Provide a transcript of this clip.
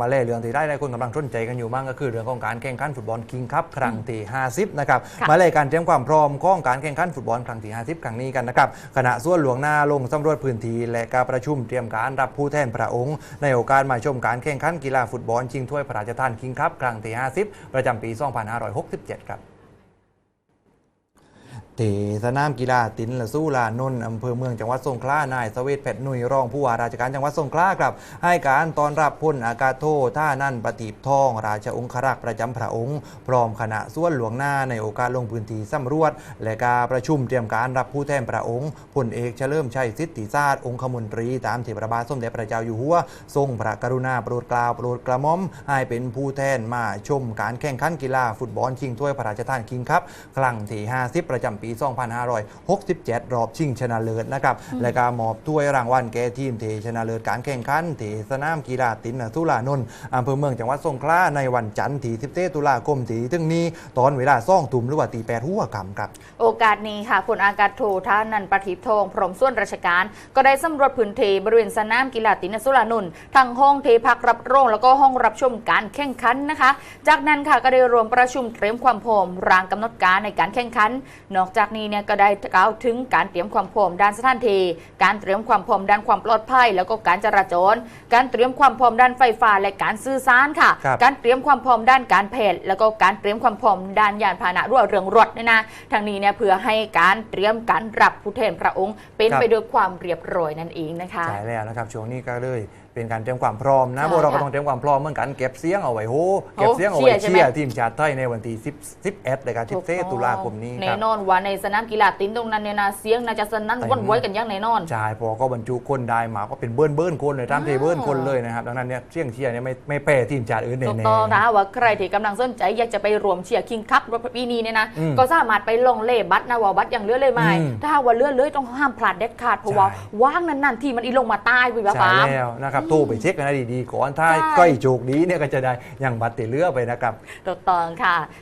มาเล่เรื่องที่ได้หลายคนกำลังสนใจกันอยู่บ้างก็คือเรื่องของการแข่งขันฟุตบอลคิงคัพครั้งที่ 50 นะครับค่ะมาเล่การเตรียมความพร้อมของการแข่งขันฟุตบอลครั้งที่ 50 ครั้งนี้กันนะครับคณะส่วนหลวงหน้าลงสำรวจพื้นที่และการประชุมเตรียมการรับผู้แทนพระองค์ ในโอกาสมาชมการแข่งขันกีฬาฟุตบอลชิงถ้วยพระราชทานคิงคัพครั้งที่ 50 ประจำปี 2567 ครับ ที่สนามกีฬาตินละสู้ลานนท์อำเภอเมืองจังหวัดสงขลานายสเวตเพชรนุ่ยรองผู้ว่าราชการจังหวัดสงขลาครับ ให้การต้อนรับพลอากาศโทท่านั่นปฏิบทอง ราชองครักษ์ประจำพระองค์ พร้อมคณะส่วนหลวงหน้าในโอกาสลงพื้นที่สำรวจ และการประชุมเตรียมการรับผู้แทนพระองค์พลเอกเฉลิมชัยสิทธิศาสตร์องคมนตรี ตามที่พระบาทสมเด็จพระเจ้าอยู่หัวทรงพระกรุณาโปรดเกล้าโปรดกระหม่อมให้เป็นผู้แทนมาชมการแข่งขันกีฬาฟุตบอลชิงถ้วยพระราชทานคิงครับครั้งที่ 50 ประจำปี2567 รอบชิงชนะเลิศนะครับ และการมอบถ้วยรางวัลแก่ทีมเทชนะเลิศการแข่งขันเทสนามกีฬาตินสุรานนท์อำเภอเมืองจังหวัดสงขลาในวันจันทร์ที่17ตุลาคมที่ถึงนี้ ตอนเวลาซ่องทุ่มหรือว่าตีแปดหัวค่ำครับ โอกาสนี้ค่ะพลอากาศโทท่านันปฏิบทองพร้อมส่วนราชการ ก็ได้สำรวจพื้นที่บริเวณสนามกีฬาตินสุรานุนท์ทั้งห้องเทพักรับรองแล้วก็ห้องรับชมการแข่งขันนะคะ จากนั้นค่ะก็ได้รวมประชุมเตรียมความพร้อมรางกำหนดการในการแข่งขันนอกจากนี้เนี่ยก็ได้กล่าวถึงการเตรียมความพร้อมด้านสถานที่การเตรียมความพร้อมด้านความปลอดภัย แล้วก็การจราจร การเตรียมความพร้อมด้านไฟฟ้าและการสื่อสารค่ะครับการเตรียมความพร้อมด้านการแพทย์แล้วก็การเตรียมความพร้อมด้านยานพาหนะด้วยเรื่องรถเนี่ยนะทางนี้เนี่ยเพื่อให้การเตรียมการรับผู้แทนพระองค์ เป็นครับไปด้วยความเรียบร้อยนั่นเองนะคะใช่แล้วนะครับช่วงนี้ก็เลยเป็นการเตรียมความพร้อมนะใช่พวกเราก็ค่ะต้องเตรียมความพร้อมเหมือนกันเก็บเสียงเอาไว้โหเก็บโอ้เสียงเอาเชีไว้ยร์ใช่ไหมเชียร์ทีมชาติไทยในวันที่10 11เลยครับถูก14ตุลาคมนี้คแน่รับนอนว่าในสนามกีฬาตินตรงนั้นเนี่ยนะเสียงน่าจะสนั่นเต็มว่อนไหวกันอย่างแน่นอนใช่พอก็บรรจุคนได้มาก็เป็นเบิ้ลเบิ้ลคนเลยตามที่อ้าวเบิ้ลคนเลยนะครับดังนั้นเนี่ยเสียงเชียร์เนี่ยไม่ไม่แพ้ทีมชาติอื่นแน่ถูกๆต้องนะว่าใครที่กำลังสนใจอยากจะไปรวมเชียร์คิงคัพปีนี้เนี่ยนะอืมก็สามารถไปลงเล่บัตรนะว่าบัตรอย่างเหลือเลยไหมอืมถ้าหากว่าเหลือเลยต้องห้ามพลาดเด็ดขาดเพราะว่าใช่ว่างนั้นๆที่มันอีลงมาใต้ไปแบบใช่ฟ้าแล้วนะครับโทรไปเช็คกันให้ดีๆก่อนถ้าใช่ ใกล้โจกดีเนี่ยก็จะได้อย่างบัตรติดเลือไปนะครับ ถูกต้องค่ะ